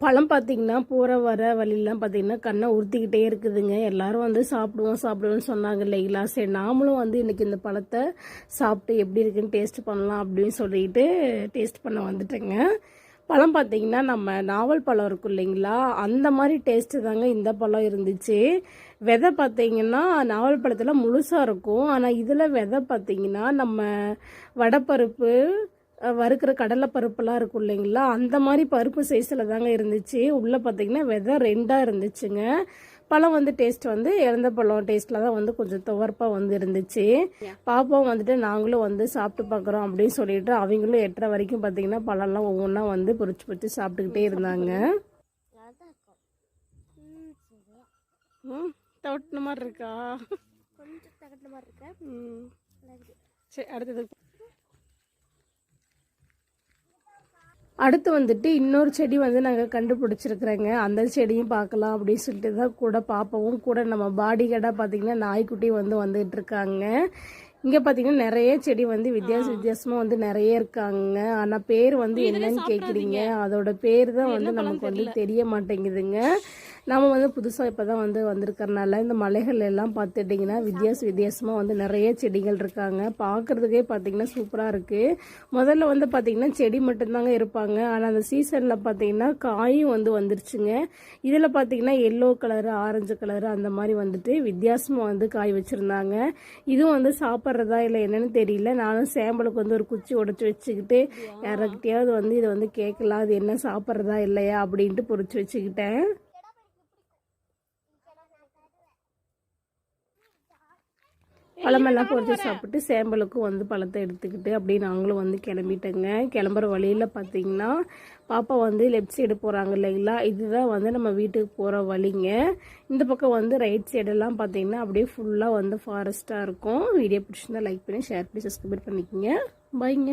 பழம் பார்த்தீங்கன்னா போகிற வர வழிலாம் பார்த்தீங்கன்னா கண்ணை உறுத்திக்கிட்டே இருக்குதுங்க. எல்லாரும் வந்து சாப்பிடுவோம் சாப்பிடுவோம்னு சொன்னாங்க இல்லைங்களா? சரி நாமளும் வந்து இன்றைக்கி இந்த பழத்தை சாப்பிட்டு எப்படி இருக்குன்னு டேஸ்ட் பண்ணலாம் அப்படின்னு சொல்லிட்டு டேஸ்ட் பண்ண வந்துட்டேங்க. பழம் பார்த்தீங்கன்னா நம்ம நாவல் பழம் இருக்கும் இல்லைங்களா? அந்த மாதிரி டேஸ்ட்டு தாங்க இந்த பழம் இருந்துச்சு. விதை பார்த்தீங்கன்னா நாவல் பழத்தில் முழுசாக இருக்கும். ஆனால் இதில் விதை பார்த்தீங்கன்னா நம்ம வடைப்பருப்பு வறுக்கிற கடலை பருப்புலாம் இருக்கும் இல்லைங்களா? அந்த மாதிரி பருப்பு சைஸில் தாங்க இருந்துச்சு. உள்ளே பார்த்தீங்கன்னா விதை ரெண்டாக இருந்துச்சுங்க. பழம் வந்து டேஸ்ட் வந்து இறந்த பழம் டேஸ்ட்டில் தான் வந்து கொஞ்சம் துவர்ப்பாக வந்து இருந்துச்சு. பாப்பாவும் வந்துட்டு நாங்களும் வந்து சாப்பிட்டு பார்க்குறோம் அப்படின்னு சொல்லிட்டு அவங்களும் எட்டரை வரைக்கும் பார்த்தீங்கன்னா பழம்லாம் ஒவ்வொன்றா வந்து பொரிச்சு பொரிச்சு சாப்பிட்டுக்கிட்டே இருந்தாங்க. தவிட்டின மாதிரி இருக்கா? கொஞ்சம் தகட்டின மாதிரி இருக்கேன் ம். சரி அடுத்தது. அடுத்து வந்துட்டு இன்னொரு செடி வந்து நாங்கள் கண்டுபிடிச்சிருக்கிறேங்க. அந்த செடியும் பார்க்கலாம் அப்படின்னு சொல்லிட்டு தான் கூட பாப்பாவும் கூட நம்ம பாடி கார்டாக பார்த்தீங்கன்னா நாய்க்குட்டி வந்து வந்துகிட்டு இருக்காங்க. இங்கே பார்த்தீங்கன்னா நிறைய செடி வந்து வித்தியாச வித்தியாசமாக வந்து நிறைய இருக்காங்க. ஆனால் பேர் வந்து என்னன்னு கேட்குறீங்க அதோட பேர் தான் வந்து நமக்கு வந்து தெரிய மாட்டேங்குதுங்க. நம்ம வந்து புதுசாக இப்போ தான் வந்து வந்திருக்கறனால இந்த மலைகள் எல்லாம் பார்த்துட்டிங்கன்னா வித்தியாச வித்தியாசமாக வந்து நிறைய செடிகள் இருக்காங்க. பார்க்குறதுக்கே பார்த்தீங்கன்னா சூப்பராக இருக்குது முதல்ல வந்து பார்த்தீங்கன்னா செடி மட்டும்தாங்க இருப்பாங்க. ஆனால் அந்த சீசனில் பார்த்தீங்கன்னா காயும் வந்து வந்துருச்சுங்க. இதில் பார்த்தீங்கன்னா எல்லோ கலரு ஆரஞ்சு கலரு அந்த மாதிரி வந்துட்டு வித்தியாசமாக வந்து காய் வச்சுருந்தாங்க. இதுவும் வந்து சாப்பிட்றதா இல்லை என்னன்னு தெரியல. நானும் சேம்பலுக்கு வந்து ஒரு குச்சி உடச்சி வச்சுக்கிட்டு யார்கிட்டயாவது வந்து இதை வந்து கேட்கலாம். அது என்ன சாப்பிட்றதா இல்லையா அப்படின்ட்டு பொறிச்சு வச்சுக்கிட்டேன். பழமெல்லாம் பொறிச்சு சாப்பிட்டு சேம்பலுக்கும் வந்து பழத்தை எடுத்துக்கிட்டு அப்படியே நாங்களும் வந்து கிளம்பிட்டோங்க. கிளம்புற வழியில் பார்த்தீங்கன்னா பாப்பா வந்து லெஃப்ட் சைடு போகிறாங்க இல்லைங்களா? இதுதான் வந்து நம்ம வீட்டுக்கு போகிற வழிங்க. இந்த பக்கம் வந்து ரைட் சைடெல்லாம் பார்த்தீங்கன்னா அப்படியே ஃபுல்லாக வந்து ஃபாரஸ்ட்டாக இருக்கும். வீடியோ பிடிச்சிருந்தா லைக் பண்ணி ஷேர் பண்ணி சப்ஸ்கிரைப் பண்ணிக்கோங்க. பாய்ங்க